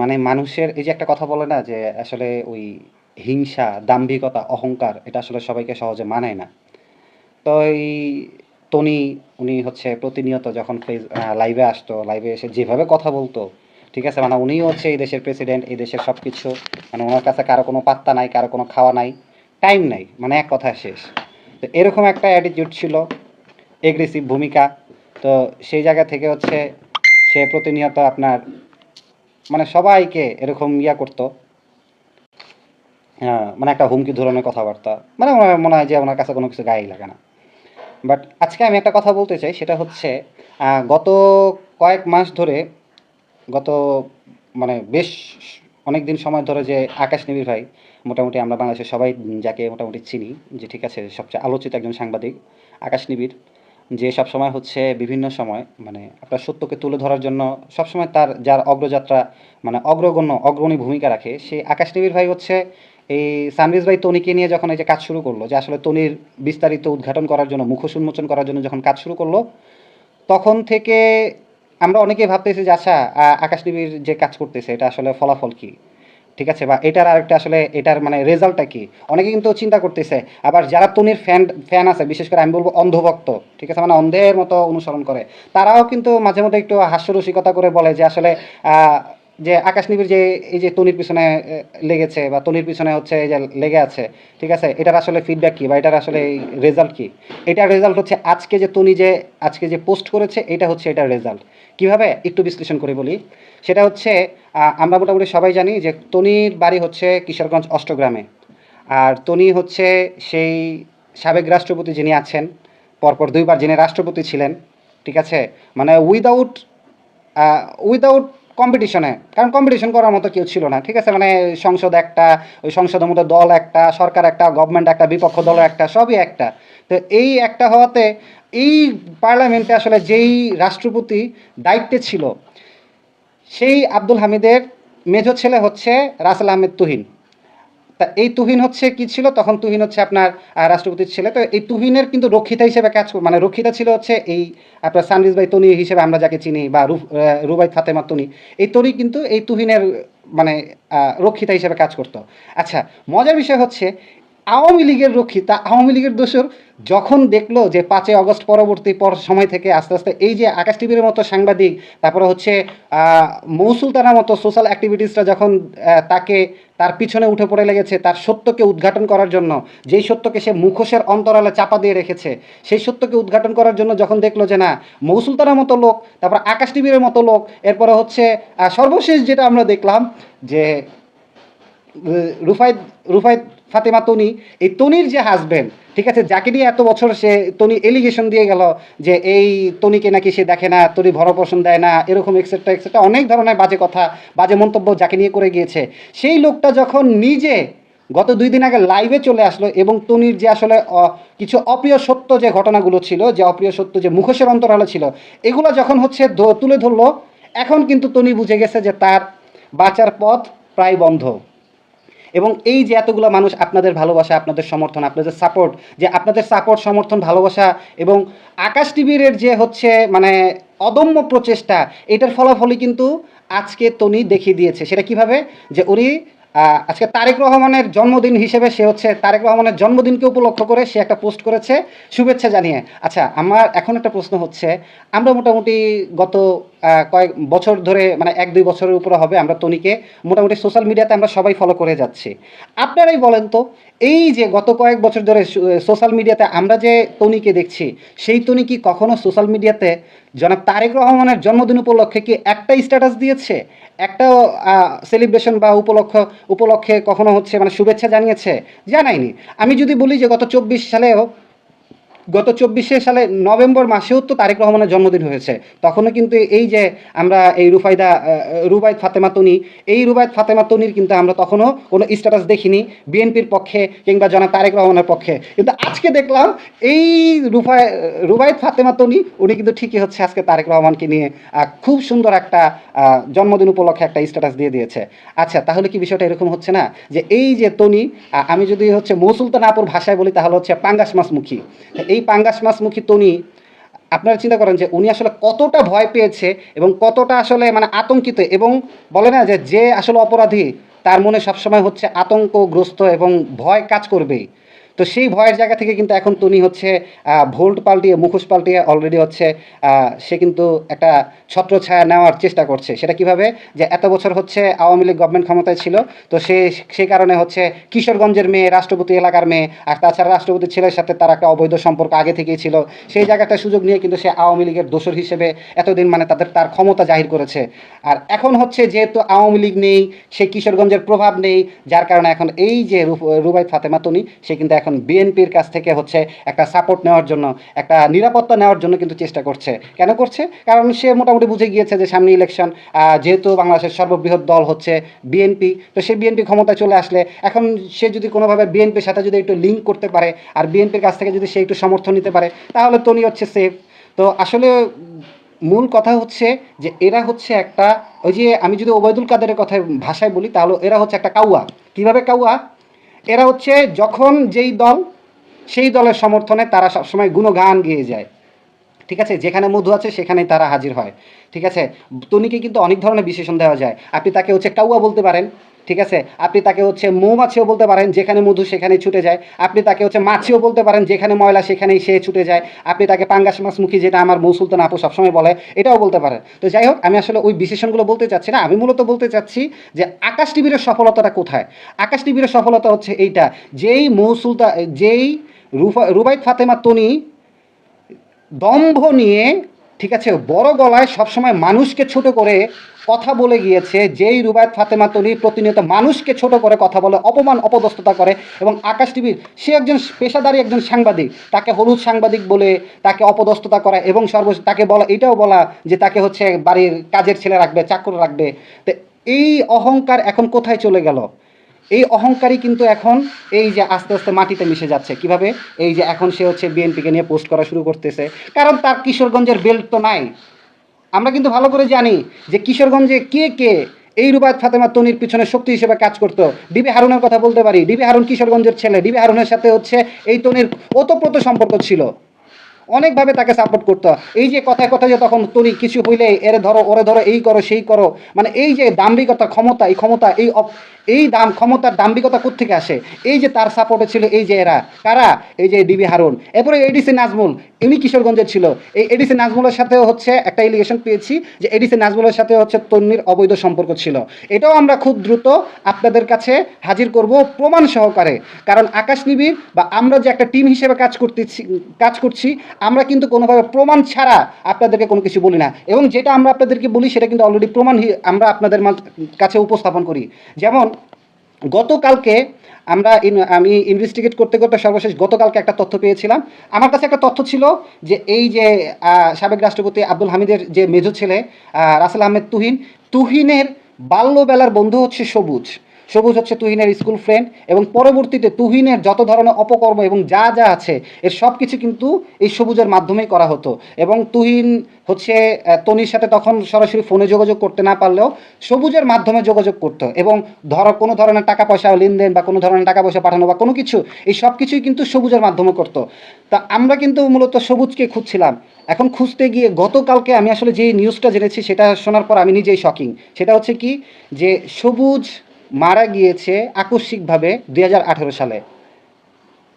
মানে মানুষের, এই যে একটা কথা বলে না যে আসলে ওই হিংসা, দাম্ভিকতা, অহংকার, এটা আসলে সবাইকে সহজে মানায় না। তো এই টনি উনি হচ্ছে প্রতিনিয়ত যখন লাইভে আসতো লাইভে এসে যেভাবে কথা বলতো, ঠিক আছে? মানে উনিই হচ্ছে এই দেশের প্রেসিডেন্ট এই দেশের সব কিছু মানে ওনার কাছে কারও কোনো পাত্তা নাই, কারও কোনো খাওয়া নাই টাইম নাই মানে এক কথা শেষ। তো এরকম একটা অ্যাটিটিউড ছিল এগ্রেসিভ ভূমিকা। তো সেই জায়গা থেকে হচ্ছে সে প্রতিনিয়ত আপনার মানে সবাইকে এরকম ইয়া করতো। হ্যাঁ, মানে একটা হুমকি ধরনের কথাবার্তা। মানে মনে হয় যে ওনার কাছে কোনো কিছু গায়েই লাগে না। বাট আজকে আমি একটা কথা বলতে চাই সেটা হচ্ছে গত কয়েক মাস ধরে গত মানে বেশ অনেক দিন সময় ধরে যে আকাশ নিবির ভাই মোটামুটি আমরা বাংলাদেশের সবাই যাকে মোটামুটি চিনি যে ঠিক আছে সবচেয়ে আলোচিত একজন সাংবাদিক আকাশ নিবির যে সব সময় হচ্ছে বিভিন্ন সময় মানে আপনার সত্যকে তুলে ধরার জন্য সবসময় তার, যার অগ্রযাত্রা মানে অগ্রগণ্য, অগ্রণী ভূমিকা রাখে সেই আকাশ নিবির ভাই হচ্ছে এই সানরিজ ভাই তনিকে নিয়ে যখন এই যে কাজ শুরু করল, যে আসলে তনির বিস্তারিত উদ্ঘাটন করার জন্য, মুখোশ উন্মোচন করার জন্য যখন কাজ শুরু করল, তখন থেকে আমরা অনেকেই ভাবতেছি যে আচ্ছা আকাশ নিবির যে কাজ করতেছে, এটা আসলে ফলাফল কি? ঠিক আছে? বা এটার আরেকটা আসলে এটার মানে রেজাল্টটা কি? অনেকে কিন্তু চিন্তা করতেছে, আবার যারা তনির ফ্যান ফ্যান আছে, বিশেষ করে আমি বলব অন্ধভক্ত, ঠিক আছে? মানে অন্ধের মতো অনুসরণ করে। তারাও কিন্তু মাঝে মধ্যে একটু হাস্যরসিকতা করে বলে যে আসলে যে আকাশ নিবির যে এই যে তনির পিছনে লেগেছে বা তনির পিছনে হচ্ছে এই যে লেগে আছে, ঠিক আছে? এটার আসলে ফিডব্যাক কি বা এটার আসলে রেজাল্ট কি? এটার রেজাল্ট হচ্ছে আজকে যে তনি যে, আজকে যে পোস্ট করেছে, এটা হচ্ছে এটার রেজাল্ট কীভাবে একটু বিশ্লেষণ করে বলি? সেটা হচ্ছে আমরা মোটামুটি সবাই জানি যে তনির বাড়ি হচ্ছে কিশোরগঞ্জ অষ্টগ্রামে। আর তনি হচ্ছে সেই সাবেক রাষ্ট্রপতি যিনি আছেন, পরপর দুইবার যিনি রাষ্ট্রপতি ছিলেন, ঠিক আছে? মানে উইদাউট উইদাউট কম্পিটিশনে কারণ কম্পিটিশন করার মতো কেউ ছিল না, ঠিক আছে? মানে সংসদ একটা, ওই সংসদের মতো দল একটা, সরকার একটা গভর্নমেন্ট একটা, বিপক্ষ দল একটা, সবই একটা। তো এই একটা হওয়াতে এই পার্লামেন্টে আসলে যেই রাষ্ট্রপতি দায়িত্বে ছিল, সেই আব্দুল হামিদের মেজ ছেলে হচ্ছে রাসেল আহমেদ তুহিন। তা এই তুহিন হচ্ছে কি ছিল? তখন তুহিন হচ্ছে আপনার আহ, রাষ্ট্রপতির ছেলে। তো এই তুহিনের কিন্তু রক্ষিতা হিসেবে কাজ মানে রক্ষিতা ছিল হচ্ছে এই আপনার সানরিজ ভাই তনি হিসেবে আমরা যাকে চিনি বা রুবাই ফাতেমা তনি। এই তনি কিন্তু এই তুহিনের মানে রক্ষিতা হিসেবে কাজ করতো। আচ্ছা মজার বিষয় হচ্ছে আওয়ামী লীগের রক্ষিতা আওয়ামী লীগের দোষর যখন দেখল যে পাঁচই অগস্ট পরবর্তী পর সময় থেকে আস্তে আস্তে এই যে আকাশ টিভির মতো সাংবাদিক তারপরে হচ্ছে মৌসুলতানার মতো সোশ্যাল অ্যাক্টিভিটিসরা যখন তাকে তার পিছনে উঠে পড়ে লেগেছে তার সত্যকে উদ্ঘাটন করার জন্য। যেই সত্যকে সে মুখোশের অন্তরালে চাপা দিয়ে রেখেছে, সেই সত্যকে উদ্ঘাটন করার জন্য যখন দেখল যে না, মৌসুলতানার মতো লোক, তারপর আকাশ টিভির মতো লোক, এরপরে হচ্ছে সর্বশেষ যেটা আমরা দেখলাম যে রুফাই রুফাই ফাতেমা তনি, এই তনির যে হাজবেন্ড ঠিক আছে, যাকে নিয়ে এত বছর সে তনি এলিগেশন দিয়ে গেল যে এই তনিকে নাকি সে দেখে না, তনি ভরপোষণ দেয় না, এরকম এক্সেট্রা এক্সেট্রা অনেক ধরনের বাজে কথা, বাজে মন্তব্য যাকে নিয়ে করে গিয়েছে। সেই লোকটা যখন নিজে গত দুই দিন আগে লাইভে চলে আসলো এবং তনির যে আসলে কিছু অপ্রিয় সত্য যে ঘটনাগুলো ছিল, যে অপ্রিয় সত্য যে মুখোশের অন্তরালে ছিল, এগুলো যখন হচ্ছে তুলে ধরলো, এখন কিন্তু তনি বুঝে গেছে যে তার বাঁচার পথ প্রায় বন্ধ। এবং এই যে এতগুলো মানুষ আপনাদের ভালোবাসা, আপনাদের সমর্থন, আপনাদের সাপোর্ট যে আপনাদের সাপোর্ট সমর্থন, ভালোবাসা এবং আকাশ টিভির যে হচ্ছে মানে অদম্য প্রচেষ্টা, এটার ফলাফলই কিন্তু আজকে তনি দেখিয়ে দিয়েছে। সেটা কীভাবে? যে উনি আজকে তারেক রহমানের জন্মদিন হিসেবে সে হচ্ছে তারেক রহমানের জন্মদিনকে উপলক্ষ করে সে একটা পোস্ট করেছে শুভেচ্ছা জানিয়ে। আচ্ছা আমার এখন একটা প্রশ্ন হচ্ছে, আমরা মোটামুটি গত কয়েক বছর ধরে মানে এক দুই বছরের উপরে হবে আমরা তনিকে, মোটামুটি সোশ্যাল মিডিয়াতে আমরা সবাই ফলো করে যাচ্ছি। আপনারাই বলেন তো, এই যে গত কয়েক বছর ধরে সোশ্যাল মিডিয়াতে আমরা যে তনিকে দেখছি, সেই তনি কি কখনো সোশ্যাল মিডিয়াতে জনাব তারেক রহমানের জন্মদিন উপলক্ষে কি একটা স্ট্যাটাস দিয়েছে? একটা সেলিব্রেশন বা উপলক্ষ, উপলক্ষে কখনো হচ্ছে মানে শুভেচ্ছা জানিয়েছে? জানায়নি। আমি যদি বলি যে গত চব্বিশ সালেও গত চব্বিশে সালে নভেম্বর মাসেও তো তারেক রহমানের জন্মদিন হয়েছে। তখনও কিন্তু এই যে আমরা এই রুফাইদা রুবায়ত ফাতেমা তনি, এই রুবায়ত ফাতেমা তনির কিন্তু আমরা তখনও কোনো স্ট্যাটাস দেখিনি বিএনপির পক্ষে কিংবা জনাব তারেক রহমানের পক্ষে। কিন্তু আজকে দেখলাম এই রুফায়, রুবায়ত ফাতেমা তনি, উনি কিন্তু ঠিকই হচ্ছে আজকে তারেক রহমানকে নিয়ে খুব সুন্দর একটা জন্মদিন উপলক্ষে একটা স্ট্যাটাস দিয়ে দিয়েছে। আচ্ছা তাহলে কি বিষয়টা এরকম হচ্ছে না? যে এই যে তনি আমি যদি হচ্ছে মৌসুলতানাপুর ভাষায় বলি, তাহলে হচ্ছে পাঙ্গাস মাছমুখী। এই পাঙ্গাস মাছমুখী তনি, আপনারা চিন্তা করেন যে উনি আসলে কতটা ভয় পেয়েছে এবং কতটা আসলে মানে আতঙ্কিত এবং বলে না যে যে আসলে অপরাধী, তার মনে সবসময় হচ্ছে আতঙ্কগ্রস্ত এবং ভয় কাজ করবেই। তো সেই ভয়ের জায়গা থেকে কিন্তু এখন তনি হচ্ছে ভোল্ট পাল্টিয়ে, মুখোশ পাল্টিয়ে অলরেডি হচ্ছে সে কিন্তু একটা ছত্রছায়া নেওয়ার চেষ্টা করছে। সেটা কীভাবে? যে এত বছর হচ্ছে আওয়ামী লীগ গভর্নমেন্ট ক্ষমতায় ছিল, তো সে সেই কারণে হচ্ছে কিশোরগঞ্জের মেয়ে, রাষ্ট্রপতি এলাকার মেয়ে, আর তাছাড়া রাষ্ট্রপতির ছেলের সাথে তার একটা অবৈধ সম্পর্ক আগে থেকেই ছিল। সেই জায়গাটা সুযোগ নিয়ে কিন্তু সে আওয়ামী লীগের দোষর হিসেবে এতদিন মানে তাদের, তার ক্ষমতা জাহির করেছে। আর এখন হচ্ছে যেহেতু আওয়ামী লীগ নেই, সে কিশোরগঞ্জের প্রভাব নেই, যার কারণে এখন এই যে রুবাই ফাতেমা তনি সে কিন্তু এখন বিএনপির কাছ থেকে হচ্ছে একটা সাপোর্ট নেওয়ার জন্য, একটা নিরাপত্তা নেওয়ার জন্য কিন্তু চেষ্টা করছে। কেন করছে? কারণ সে মোটামুটি বুঝে গিয়েছে যে সামনে ইলেকশন যেহেতু বাংলাদেশের সর্ববৃহৎ দল হচ্ছে বিএনপি, তো সে বিএনপি ক্ষমতায় চলে আসলে এখন সে যদি কোনোভাবে বিএনপির সাথে যদি একটু লিঙ্ক করতে পারে আর বিএনপির কাছ থেকে যদি সে একটু সমর্থন নিতে পারে, তাহলে তনি হচ্ছে সেফ তো আসলে মূল কথা হচ্ছে যে এরা হচ্ছে একটা, ওই যে আমি যদি ওবায়দুল কাদেরের কথা ভাষায় বলি, তাহলে এরা হচ্ছে একটা কাউয়া। কীভাবে কাউয়া? এরা হচ্ছে যখন যেই দল সেই দলের সমর্থনে তারা সবসময় গুণগান গেয়ে যায়। ঠিক আছে? যেখানে মধু আছে, সেখানেই তারা হাজির হয়। ঠিক আছে? তনিকে কিন্তু অনেক ধরনের বিশেষণ দেওয়া যায়। আপনি তাকে হচ্ছে কাউয়া বলতে পারেন। ঠিক আছে? আপনি তাকে হচ্ছে মৌমাছিও বলতে পারেন, যেখানে মধু সেখানে ছুটে যায়। আপনি তাকে হচ্ছে মাছিও বলতে পারেন, যেখানে ময়লা সেখানেই সে ছুটে যায়। আপনি তাকে পাঙ্গাস মাছমুখী, যেটা আমার মৌ সুলতান আপু সবসময় বলে, এটাও বলতে পারেন। তো যাই হোক, আমি আসলে ওই বিশেষণগুলো বলতে চাচ্ছি না। আমি মূলত বলতে চাচ্ছি যে আকাশ টিভির সফলতাটা কোথায়? আকাশ টিভির সফলতা হচ্ছে এইটা। যেই মৌসুলতা যেই রুফা, রুবাইত ফাতেমা, তনি দম্ভ নিয়ে, ঠিক আছে, বড় গলায় সবসময় মানুষকে ছোট করে কথা বলে গিয়েছে, যেই রুবায়ত ফাতেমা তনি প্রতিনিয়ত মানুষকে ছোট করে কথা বলে, অপমান, অপদস্থতা করে এবং আকাশ টিভির সে একজন পেশাদারী একজন সাংবাদিক, তাকে হলুদ সাংবাদিক বলে তাকে অপদস্থতা করা এবং সর্ব তাকে বলা, এটাও বলা যে তাকে হচ্ছে বাড়ির কাজের ছেলে রাখবে, চাকর রাখবে। তো এই অহংকার এখন কোথায় চলে গেল? এই অহংকারই কিন্তু এখন এই যে আস্তে আস্তে মাটিতে মিশে যাচ্ছে। কীভাবে? এই যে এখন সে হচ্ছে বিএনপিকে নিয়ে পোস্ট করা শুরু করতেছে। কারণ তার কিশোরগঞ্জের বেল্ট তো নাই। আমরা কিন্তু ভালো করে জানি যে কিশোরগঞ্জে কে কে এই রুবায়ত ফাতেমা তনির পিছনে শক্তি হিসেবে কাজ করতো। ডিবি হারুনের কথা বলতে পারি। ডিবি হারুন কিশোরগঞ্জের ছেলে। ডিবি হারুনের সাথে হচ্ছে এই তনির ওতপ্রোত সম্পর্ক ছিল। অনেকভাবে তাকে সাপোর্ট করতো এই যে কথায় কথা যে তখন তনি কিছু হইলে এরে ধরো, ওরে ধরো, এই করো, সেই করো মানে এই যে দাম্ভিকতা ক্ষমতা, এই ক্ষমতা, এই এই দাম, ক্ষমতার দাম্ভিকতা কোত্থেকে আসে? এই যে তার সাপোর্টে ছিল এই যে এরা। কারা? এই যে ডিবি হারুন এরপরে এডিসি নাজমুল ইনি কিশোরগঞ্জের ছিল। এই এডিসি নাজমুলের সাথেও হচ্ছে একটা এলিগেশন পেয়েছি যে এডিসি নাজমুলের সাথে হচ্ছে তন্নির অবৈধ সম্পর্ক ছিল। এটাও আমরা খুব দ্রুত আপনাদের কাছে হাজির করব প্রমাণ সহকারে। কারণ আকাশ নিবিড় বা আমরা যে একটা টিম হিসেবে কাজ করতেছি, কাজ করছি আমরা কিন্তু কোনোভাবে প্রমাণ ছাড়া আপনাদেরকে কোনো কিছু বলি না। এবং যেটা আমরা আপনাদেরকে বলি, সেটা কিন্তু অলরেডি প্রমাণ আমরা আপনাদের কাছে উপস্থাপন করি। যেমন, গতকালকে আমরা আমি ইনভেস্টিগেট করতে করতে সর্বশেষ গতকালকে একটা তথ্য পেয়েছিলাম। আমার কাছে একটা তথ্য ছিল যে, এই যে সাবেক রাষ্ট্রপতি আব্দুল হামিদের যে মেজো ছেলে রাসেল আহমেদ তুহিন, তুহিনের বাল্যবেলার বন্ধু হচ্ছে সবুজ। সবুজ হচ্ছে তুহিনের স্কুল ফ্রেন্ড এবং পরবর্তীতে তুহিনের যত ধরনের অপকর্ম এবং যা যা আছে, এর সব কিছু কিন্তু এই সবুজের মাধ্যমেই করা হতো। এবং তুহিন হচ্ছে তনির সাথে তখন সরাসরি ফোনে যোগাযোগ করতে না পারলেও সবুজের মাধ্যমে যোগাযোগ করতো এবং ধরো কোনো ধরনের টাকা পয়সা লেনদেন বা কোনো ধরনের টাকা পয়সা পাঠানো বা কোনো কিছু, এই সব কিছুই কিন্তু সবুজের মাধ্যমে করতো। তা আমরা কিন্তু মূলত সবুজকে খুঁজছিলাম। এখন খুঁজতে গিয়ে গতকালকে আমি আসলে যে নিউজটা জেনেছি সেটা শোনার পর আমি নিজেই শকিং সেটা হচ্ছে কি যে সবুজ মারা গিয়েছে আকস্মিকভাবে দু হাজার আঠারো সালে।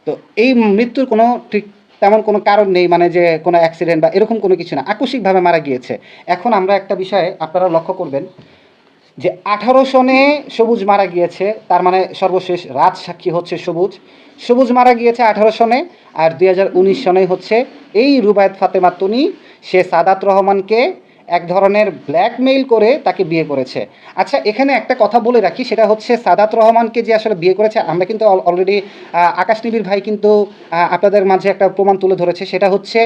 তো এই মৃত্যুর কোনো ঠিক তেমন কোনো কারণ নেই মানে যে কোনো অ্যাক্সিডেন্ট বা এরকম কোনো কিছু না। আকস্মিকভাবে মারা গিয়েছে। এখন আমরা একটা বিষয়ে আপনারা লক্ষ্য করবেন যে আঠারো সনে সবুজ মারা গিয়েছে, তার মানে সর্বশেষ রাজ সাক্ষী হচ্ছে সবুজ। সবুজ মারা গিয়েছে আঠারো সনে আর দুই হাজার উনিশ সনে হচ্ছে এই রুবায়ত ফাতেমা তুনি, সে সাদাত রহমানকে এক ধরনের ব্ল্যাকমেইল করে তাকে বিয়ে করেছে। আচ্ছা এখানে একটা কথা বলে রাখি, সেটা হচ্ছে সাদাত রহমানকে যে আসলে বিয়ে করেছে, আমরা কিন্তু অলরেডি আকাশ নিবির ভাই কিন্তু আপনাদের মাঝে একটা প্রমাণ তুলে ধরেছে, সেটা হচ্ছে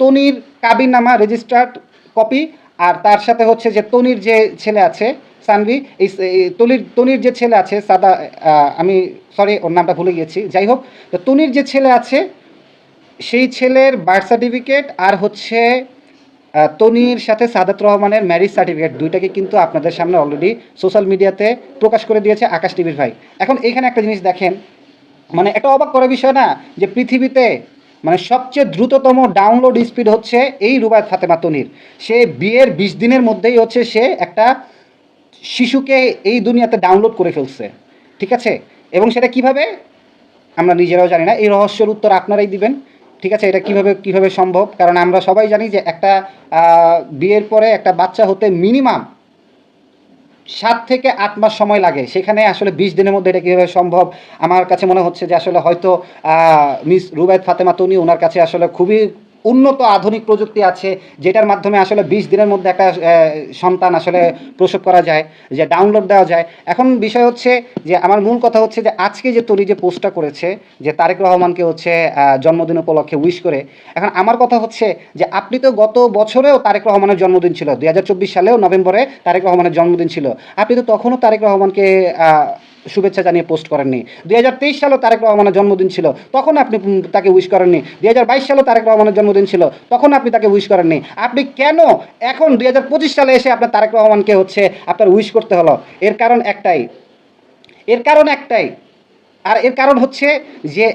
তনির কাবিননামা রেজিস্টার্ড কপি আর তার সাথে হচ্ছে যে তনির যে ছেলে আছে, সানভি, এই তনির তনির যে ছেলে আছে, সাদা আমি সরি ওর নামটা ভুলে গিয়েছি, যাই হোক, তো তনির যে ছেলে আছে, সেই ছেলের বার্থ সার্টিফিকেট আর হচ্ছে তনির সাথে সাদাত রহমানের ম্যারিজ সার্টিফিকেট দুইটাকে কিন্তু আপনাদের সামনে অলরেডি সোশ্যাল মিডিয়াতে প্রকাশ করে দিয়েছে আকাশ টিভির ভাই। এখন এইখানে একটা জিনিস দেখেন মানে একটা অবাক করার বিষয় না যে পৃথিবীতে মানে সবচেয়ে দ্রুততম ডাউনলোড স্পিড হচ্ছে এই রুবায়ত ফাতেমা তনির। সে বিয়ের বিশ দিনের মধ্যেই হচ্ছে সে একটা শিশুকে এই দুনিয়াতে ডাউনলোড করে ফেলছে, ঠিক আছে? এবং সেটা কীভাবে? আমরা নিজেরাও জানি না। এই রহস্যের উত্তর আপনারাই দিবেন। ঠিক আছে, এটা কীভাবে কীভাবে সম্ভব? কারণ আমরা সবাই জানি যে একটা বিয়ের পরে একটা বাচ্চা হতে মিনিমাম সাত থেকে আট মাস সময় লাগে। সেখানে আসলে বিশ দিনের মধ্যে এটা কীভাবে সম্ভব? আমার কাছে মনে হচ্ছে যে আসলে হয়তো মিস রুবায়ত ফাতেমা তনি, ওনার কাছে আসলে খুবই উন্নত আধুনিক প্রযুক্তি আছে, যেটার মাধ্যমে আসলে বিশ দিনের মধ্যে একটা সন্তান আসলে প্রসব করা যায়, যে ডাউনলোড দেওয়া যায়। এখন বিষয় হচ্ছে যে, আমার মূল কথা হচ্ছে যে, আজকে যে তনি যে পোস্টটা করেছে, যে তারেক রহমানকে হচ্ছে জন্মদিন উপলক্ষে উইশ করে, এখন আমার কথা হচ্ছে যে, আপনি তো গত বছরেও তারেক রহমানের জন্মদিন ছিল, দুই হাজার চব্বিশ সালেও নভেম্বরে তারেক রহমানের জন্মদিন ছিল। আপনি তো তখনও তারেক রহমানকে শুভেচ্ছা জানিয়ে পোস্ট করেননি। দুই হাজার তেইশ সালেও তারেক রহমানের জন্মদিন ছিল, তখন আপনি তাকে উইশ করেননি। দু হাজার বাইশ সালেও তারেক রহমানের জন্মদিন ছিল, তখন আপনি তাকে উইশ করেননি। আপনি কেন এখন দুই হাজার পঁচিশ সালে এসে আপনার তারেক রহমানকে হচ্ছে আপনার উইশ করতে হলো? এর কারণ একটাই। এর কারণ একটাই। আর এর কারণ হচ্ছে যে